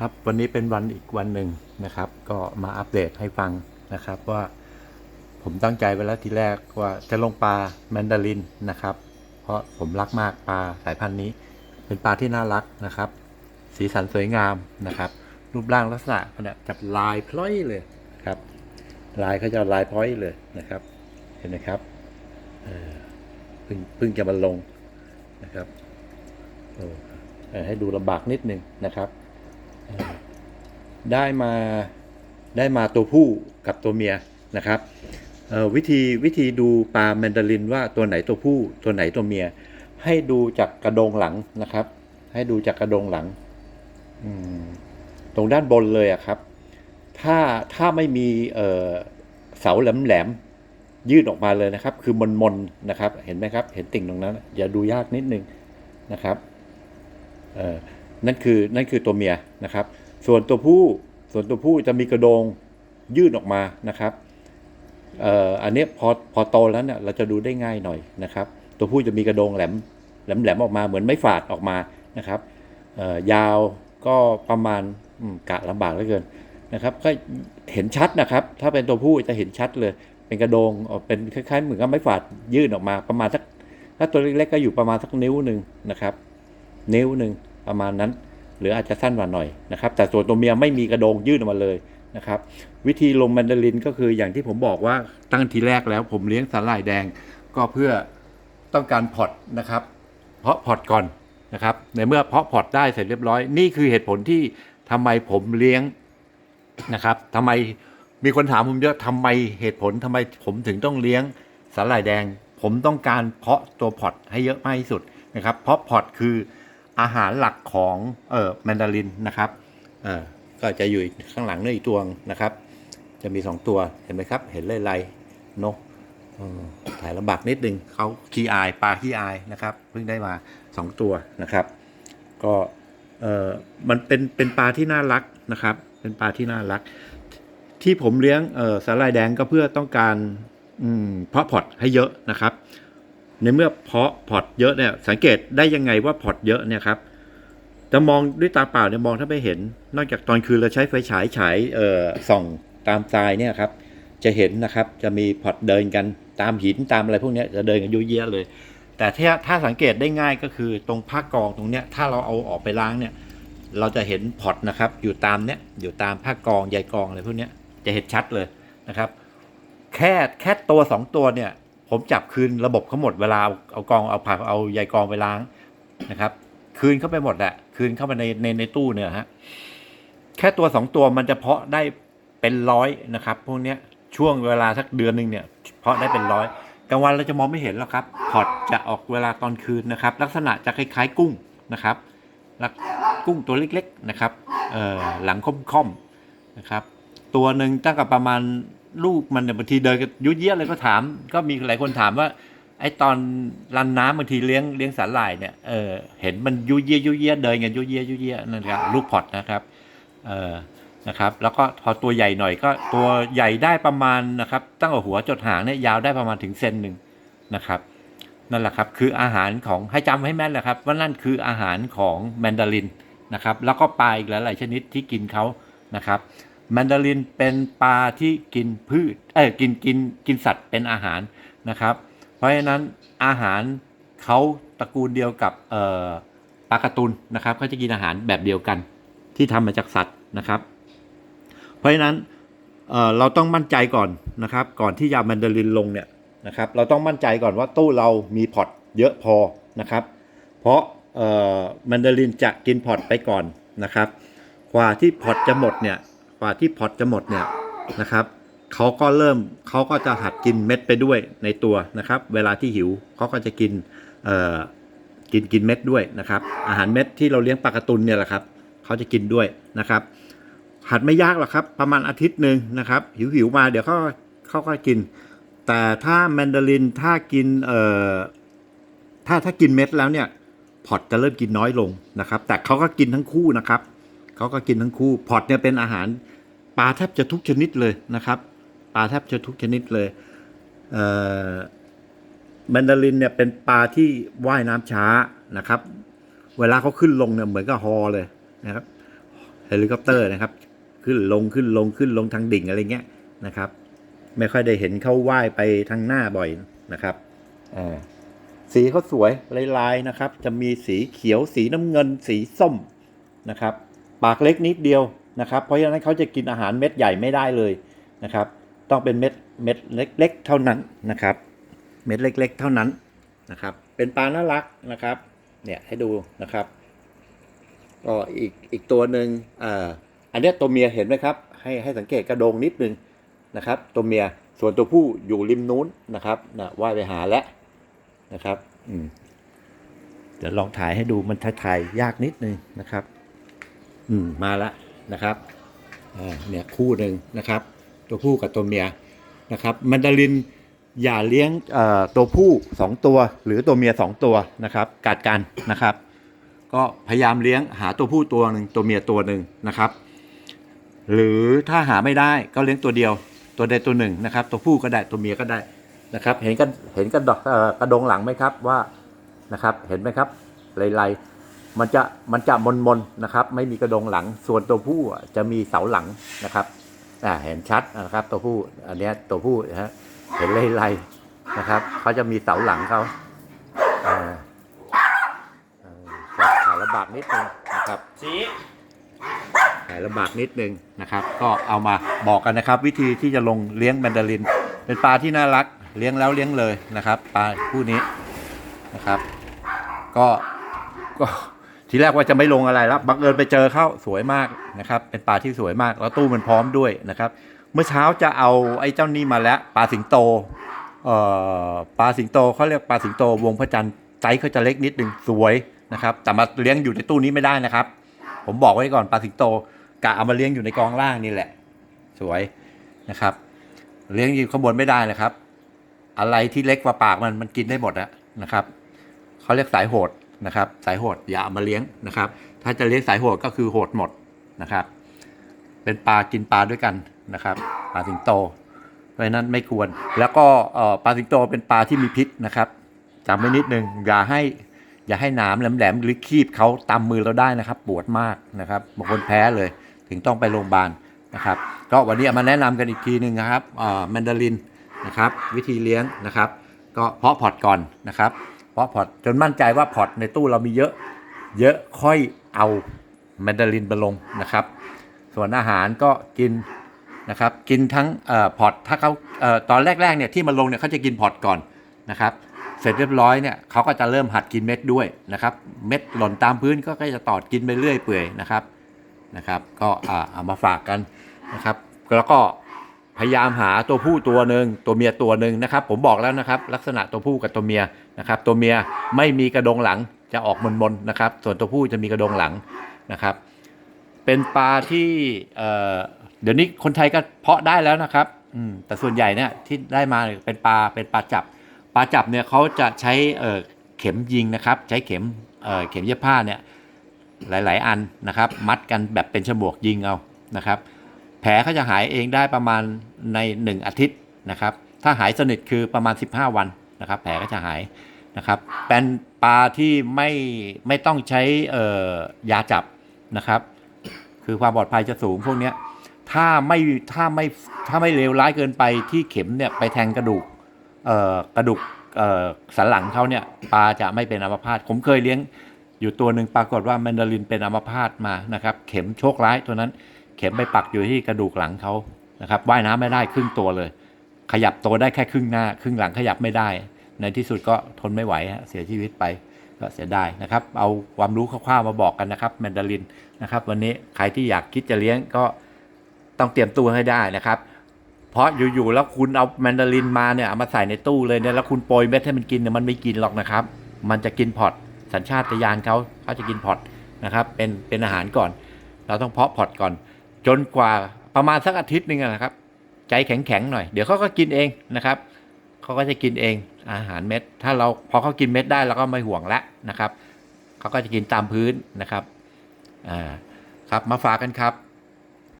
ครับวันนี้เป็นวันอีกวันหนึ่งนะครับ ก็มาอัปเดตให้ฟังนะครับว่าผมตั้งใจไว้แล้วทีแรกว่าจะลงปลาแมนดารินนะครับ เพราะผมรักมากปลาสายพันธุ์นี้ เป็นปลาที่น่ารักนะครับ สีสันสวยงามนะครับ รูปร่างลักษณะมันเนี่ยจับลายพล้อยเลยครับ ลายเขาจะลายพล้อยเลยนะครับ เห็นไหมครับเพิ่งเพิ่งจะมาลงนะครับโอ้ให้ดูลำบากนิดนึงนะครับ ได้มาได้มาตัวผู้กับตัวเมียนะครับวิธีวิธีดูปลาแมนดารินว่าตัวไหนตัวผู้ตัวไหนตัวเมีย ให้ดูจากกระดงหลังนะครับ ให้ดูจากกระดงหลังตรงด้านบนเลยอะครับ ถ้าถ้าไม่มีเเสาแหลมแหลมๆยืดออกมาเลยนะครับ คือมนมนๆนะครับ เห็นไหมครับ เห็นติ่งตรงนั้นอย่าดูยากนิดนึงนะครับ นั่นคือนั่นคือตัวเมียนะครับ ส่วนตัวผู้ส่วนตัวผู้จะมีกระโดงยื่นออกมานะครับเอ่ออันนี้พอพอโตแล้วเนี่ยเราจะดูได้ง่ายหน่อยนะครับ ตัวผู้จะมีกระโดงแหลมแหลมแหลมออกมาเหมือนไม้ฝาดออกมานะครับยาวก็ประมาณมกะลำบากเหลือเกินนะครับ ก็เห็นชัดนะครับ ถ้าเป็นตัวผู้จะเห็นชัดเลย เป็นกระโดงเป็นคล้ายๆเหมือนกับไม้ฝาดยื่นออกมาประมาณสักถ้าตัวเล็กๆก็อยู่ประมาณสักนิ้วหนึ่งนะครับ นิ้วหนึ่ง ประมาณนั้น หรืออาจจะสั้นกว่าหน่อยนะครับ แต่ตัวนตัวเมียไม่มีกระโดงยื่นออกมาเลยนะครับ วิธีลงแมนดารินก็คืออย่างที่ผมบอกว่าตั้งทีแรกแล้วผมเลี้ยงสาหร่ายแดงก็เพื่อต้องการพอตนะครับ เพาะพอตก่อนนะครับ ในเมื่อเพาะพอตได้เสร็จเรียบร้อย นี่คือเหตุผลที่ทำไมผมเลี้ยงนะครับทำไมมีคนถามผมเยอะทำไมเหตุผลทำไมผมถึงต้องเลี้ยงสาหร่ายแดง ผมต้องการเพาะตัวพอตให้เยอะมากที่สุดนะครับ เพราะพอตคือ อาหารหลักของเออแมนดารินนะครับเออก็จะอยู่ข้างหลังนี่อีกตัวนะครับ จะมีสองตัวเห็นไหมครับ เห็นเลยไรนกถ่ายลำบากนิดนึงเขาขี้อายปลาขี้อายนะครับเพิ่งได้มาสองตัวนะครับ ก็เออมันเป็นเป็นปลาที่น่ารักนะครับ เป็นปลาที่น่ารัก ที่ผมเลี้ยงเออสาหร่ายแดงก็เพื่อต้องการอืมเพาะพอร์ตให้เยอะนะครับ ในเมื่อเพาะพอร์ตเยอะเนี่ยสังเกตได้ยังไงว่าพอร์ตเยอะเนี่ยครับจะมองด้วยตาเปล่าเนี่ยมองถ้าไม่เห็น นอกจากตอนคืนเราใช้ไฟฉายฉายเอ่อส่องตามทรายเนี่ยครับ จะเห็นนะครับจะมีพอร์ตเดินกันตามหินตามอะไรพวกนี้จะเดินกันยุ่ยเยะเลย แต่ถ้าถ้าสังเกตได้ง่ายก็คือตรงผ้ากองตรงเนี้ยถ้าเราเอาออกไปล้างเนี่ย เราจะเห็นพอร์ตนะครับ อยู่ตามเนี้ยอยู่ตามผ้ากองใยกองอะไรพวกนี้จะเห็นชัดเลยนะครับ แค่แค่ตัวสองตัวเนี่ย ผมจับคืนระบบเขาหมดเวลาเอาเอากองเอาผักเอาใยกองไปล้างนะครับ คืนเข้าไปหมดแหละคืนเข้าไปในในในตู้เนี่ยฮะแค่ตัวสองตัวมันจะเพาะได้เป็นร้อยนะครับ พวกเนี้ยช่วงเวลาสักเดือนหนึ่งเนี่ย เพาะได้เป็นร้อยกลางวันเราจะมองไม่เห็นหรอกครับพอร์ตจะออกเวลาตอนคืนนะครับ ลักษณะจะคล้ายๆกุ้งนะครับลักกุ้งตัวเล็ก ๆนะครับเอ่อหลังค่อมๆนะครับ ตัวหนึ่งตั้งกับประมาณ ลูกมันเนี่ยบางทีเดินกันยุ่ยเยี่ยเลยก็ถาม ก็มีหลายคนถามว่า ไอ้ตอนรันน้ำบางทีเลี้ยงเลี้ยงสาหร่ายเนี่ยเออเห็นมันยุ่ยเยี่ยยุ่ยเยี่ยเดินกันยุ่ยเยี่ยยุ่ยเยี่ยนั่นครับลูกพอร์ตนะครับเออนะครับ แล้วก็พอตัวใหญ่หน่อยก็ตัวใหญ่ได้ประมาณนะครับ ตั้งแต่หัวจดหางเนี่ยยาวได้ประมาณถึงเซนหนึ่งนะครับนั่นแหละครับคืออาหารของให้จำให้แม่นแหละครับว่านั่นคืออาหารของแมนดารินนะครับ แล้วก็ปลาอีกหลายๆชนิดที่กินเขานะครับ แมนดารินเป็นปลาที่กินพืชเอ้ยกินกินกินสัตว์เป็นอาหารนะครับ เพราะฉะนั้นอาหารเขาตระกูลเดียวกับเอ่อปลาการะตุนนะครับเขาจะกินอาหารแบบเดียวกันที่ทำมาจากสัตว์นะครับ เพราะฉะนั้นเอ่อเราต้องมั่นใจก่อนนะครับ ก่อนที่จะเอาแมนดารินลงเนี่ยนะครับ เราต้องมั่นใจก่อนว่าตู้เรามีพอร์ตเยอะพอนะครับ เพราะเอ่อแมนดารินจะกินพอร์ตไปก่อนนะครับ กว่าที่พอร์ตจะหมดเนี่ย ว่าที่พอตจะหมดเนี่ยนะครับเขาก็เริ่มเขาก็จะหัดกินเม็ดไปด้วยในตัวนะครับ เวลาที่หิวเขาก็จะกินเอ่อกินกินเม็ดด้วยนะครับ อาหารเม็ดที่เราเลี้ยงปลากระตุนเนี่ยแหละครับเขาจะกินด้วยนะครับ หัดไม่ยากหรอกครับประมาณอาทิตย์หนึ่งนะครับ หิวหิวมาเดี๋ยวเขาเขาก็กิน แต่ถ้าแมนดารินถ้ากินเอ่อถ้าถ้ากินเม็ดแล้วเนี่ยพอตจะเริ่มกินน้อยลงนะครับ แต่เขาก็กินทั้งคู่นะครับเขาก็กินทั้งคู่พอตเนี่ยเป็นอาหาร ปลาแทบจะทุกชนิดเลยนะครับปลาแทบจะทุกชนิดเลยเแมนดารินเนี่ยเป็นปลาที่ว่ายน้ำช้านะครับ เวลาเขาขึ้นลงเนี่ยเหมือนกับฮอเลยนะครับเฮลิคอปเตอร์นะครับ ขึ้นลงขึ้นลงขึ้นลงทางดิ่งอะไรเงี้ยนะครับ ไม่ค่อยได้เห็นเขาว่ายไปทางหน้าบ่อยนะครับอสีเขาสวยลายๆนะครับ จะมีสีเขียวสีน้ำเงิน สีส้มนะครับ ปากเล็กนิดเดียว นะครับ เพราะฉะนั้นเขาจะกินอาหารเม็ดใหญ่ไม่ได้เลยนะครับ ต้องเป็นเม็ดเม็ดเล็ก ๆ เท่านั้นนะครับ เม็ดเล็ก ๆ เท่านั้นนะครับ เป็นปลาน่ารักนะครับ เนี่ยให้ดูนะครับก็อีกอีกตัวหนึ่งอ่าอันเนี้ตัวเมียเห็นไหมครับ ให้ให้สังเกตกระโดงนิดนึงนะครับ ตัวเมียส่วนตัวผู้อยู่ริมนู้นนะครับนะว่ายไปหาแล้วนะครับ อืมเดี๋ยวลองถ่ายให้ดูมันถ่ายยากนิดนึงนะครับ อืมมาแล้ว นะครับเนี่ยคู่หนึ่งนะครับ ตัวผู้กับตัวเมียนะครับมันดารินอย่าเลี้ยงตัวผู้สองตัว หรือตัวเมียสองตัวนะครับกัดกันนะครับ ก็พยายามเลี้ยงหาตัวผู้ตัวหนึ่งตัวเมียตัวหนึ่งนะครับ หรือถ้าหาไม่ได้ก็เลี้ยงตัวเดียว ตัวใดตัวหนึ่งนะครับ ตัวผู้ก็ได้ตัวเมียก็ได้นะครับ เห็นกันเห็นกันดอกกระดงหลังไหมครับว่านะครับ เห็นไหมครับลายๆ มันจะมันจะมนมนๆนะครับ ไม่มีกระดงหลัง ส่วนตัวผู้จะมีเสาหลังนะครับอ่าเห็นชัดนะครับ ตัวผู้อันนี้ตัวผู้นะฮะเห็นลายๆนะครับเขาจะมีเสาหลังเขาอ่าเออถ่ายลำบากนิดนึงนะครับสีถ่ายลำบากนิดนึงนะครับ ก็เอามาบอกกันนะครับ วิธีที่จะลงเลี้ยงแมนดาริน เป็นปลาที่น่ารักเลี้ยงแล้วเลี้ยงเลยนะครับ ปลาคู่นี้นะครับ ก็ก็ ทีแรกว่าจะไม่ลงอะไรแล้วบังเอิญไปเจอเข้าสวยมากนะครับ เป็นปลาที่สวยมาก แล้วตู้มันพร้อมด้วยนะครับ เมื่อเช้าจะเอาไอ้เจ้านี่มาแล้วปลาสิงโตเอ่อปลาสิงโตเขาเรียกปลาสิงโต วงพระจันทร์ไซส์เขาจะเล็กนิดหนึ่งสวยนะครับแต่มาเลี้ยงอยู่ในตู้นี้ไม่ได้นะครับ ผมบอกไว้ก่อนปลาสิงโตกะเอามาเลี้ยงอยู่ในกองล่างนี่แหละ สวยนะครับ เลี้ยงอยู่ข้างบนไม่ได้นะครับ อะไรที่เล็กกว่าปากมันมันกินได้หมดนะครับเขาเรียกสายโหด นะครับ สายโหดอย่าเอามาเลี้ยงนะครับ ถ้าจะเลี้ยงสายโหดก็คือโหดหมดนะครับ เป็นปลากินปลาด้วยกันนะครับปลาสิงโตเพราะนั้นไม่ควร แล้วก็ปลาสิงโตเป็นปลาที่มีพิษนะครับจำไว้นิดนึงอย่าให้อย่าให้หนามแหลมๆหรือคีบเขาตามมือเราได้นะครับ ปวดมากนะครับบางคนแพ้เลย ถึงต้องไปโรงพยาบาลนะครับ ก็วันนี้เอามาแนะนำกันอีกทีหนึ่งนะครับแมนดารินนะครับ วิธีเลี้ยงนะครับ ก็เพาะพอร์ตก่อนนะครับ เพาะพอร์ตจนมั่นใจว่าพอร์ตในตู้เรามีเยอะ เยอะค่อยเอาแมนดารินมาลงนะครับ ส่วนอาหารก็กินนะครับ กินทั้งออพอร์ตถ้าเขาเออตอนแรกๆเนี่ยที่มาลงเนี่ยเขาจะกินพอร์ตก่อนนะครับ เสร็จเรียบร้อยเนี่ยเขาก็จะเริ่มหัดกินเม็ดด้วยนะครับ เม็ดหล่นตามพื้นก็จะตอดกินไปเรื่อยเปื่อยนะครับนะครับ ก็เอามาฝากกันนะครับ แล้วก็ พยายามหาตัวผู้ตัวหนึ่งตัวเมียตัวหนึ่งนะครับ ผมบอกแล้วนะครับ ลักษณะตัวผู้กับตัวเมียนะครับ ตัวเมียไม่มีกระดงหลังจะออกมนๆนะครับ ส่วนตัวผู้จะมีกระดงหลังนะครับ เป็นปลาที่เเดี๋ยวนี้คนไทยก็เพาะได้แล้วนะครับอืแต่ส่วนใหญ่เนี่ยที่ได้มาเป็นปลาเป็นปลาจับปลาจับเนี่ยเขาจะใช้เข็มยิงนะครับ ใช้เข็มเเข็มเย็บผ้าเนี่ยหลาย ๆ อันนะครับ มัดกันแบบเป็นฉมวกยิงเอานะครับ แผลเขาจะหายเองได้ประมาณใน 1 อาทิตย์นะครับ ถ้าหายสนิทคือประมาณ 15 วันนะครับ แผลก็จะหายนะครับ เป็นปลาที่ไม่ไม่ต้องใช้เอ่อยาจับนะครับ คือความปลอดภัยจะสูงพวกนี้ถ้าไม่ถ้าไม่ถ้าไม่เลวร้ายเกินไปที่เข็มเนี่ยไปแทงกระดูกเอ่อกระดูกเอ่อสันหลังเขาเนี่ยปลาจะไม่เป็นอัมพาตผมเคยเลี้ยงอยู่ตัวหนึ่งปรากฏว่าแมนดารินเป็นอัมพาตมานะครับ เข็มโชคร้ายตัวนั้น เข็มไปปักอยู่ที่กระดูกหลังเขานะครับว่ายน้ำไม่ได้ครึ่งตัวเลย ขยับตัวได้แค่ครึ่งหน้า ครึ่งหลังขยับไม่ได้ ในที่สุดก็ทนไม่ไหวเสียชีวิตไปก็เสียดายนะครับ เอาความรู้คร่าวๆมาบอกกันนะครับแมนดารินนะครับ วันนี้ใครที่อยากคิดจะเลี้ยงก็ต้องเตรียมตัวให้ได้นะครับ เพราะอยู่ๆแล้วคุณเอาแมนดารินมาเนี่ยเอามาใส่ในตู้เลยเนี่ยแล้วคุณโปรยเม็ดให้มันกินเนี่ยมันไม่กินหรอกนะครับ มันจะกินพอร์ตสัญชาตญาณเขาเขาจะกินพอร์ตนะครับ เป็นเป็นอาหารก่อน เราต้องเพาะพอร์ตก่อน จนกว่าประมาณสักอาทิตย์หนึ่งนะครับ ใจแข็งๆหน่อยเดี๋ยวเขาก็กินเองนะครับเขาก็จะกินเองอาหารเม็ด ถ้าเราพอเขากินเม็ดได้เราก็ไม่ห่วงละนะครับเขาก็จะกินตามพื้นนะครับอ่าครับมาฝากกันครับ